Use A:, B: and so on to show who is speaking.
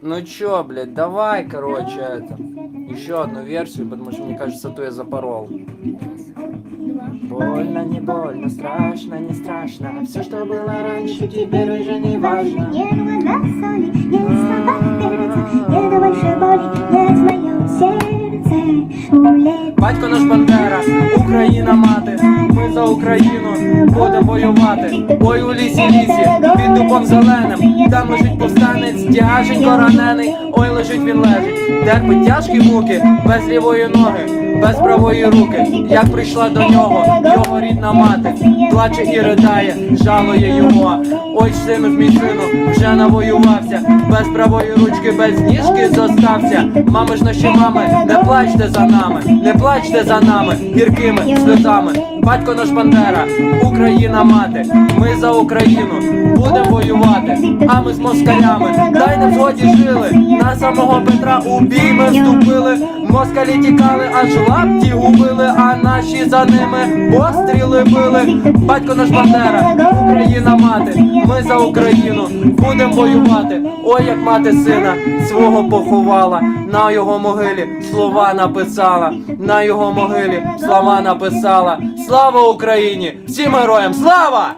A: Ну чё, блядь, давай, короче, это. Еще одну версию, потому что мне кажется, то я запорол. Больно, не больно, страшно, не страшно. Все, что было раньше, теперь уже не важно.
B: Не было соли, не слова перца, не больше боли, нет в моем сердце.
A: Батько наш Бандера, Україна мати, за Україну будемо воювати. Ой у лісі лісі, під дубом зеленим, там лежить повстанець, тяженько ранений, ой лежить він лежить, терпить тяжкі муки, без лівої ноги, без правої руки. Як прийшла до нього, його рідна мати, плаче і ридає, жалує його. Ой, сину ж мій сину, вже навоювався, без правої ручки, без ніжки зостався. Мами ж наші мами, не плачте за нами, не плачте за нами, гіркими сльозами. Батько наш Бандера, Україна мати, ми за Україну будемо воювати, а ми з москалями, дай нам згоді жили. На самого Петра у бій ми вступили. Москалі тікали, аж лапті губили, а наші за ними постріли били. Батько наш Бандера, Україна мати, ми за Україну будемо воювати. Ой, як мати сина свого поховала, на його могилі слова написала, на його могилі слова написала. Слава Україні! Всім героям! Слава!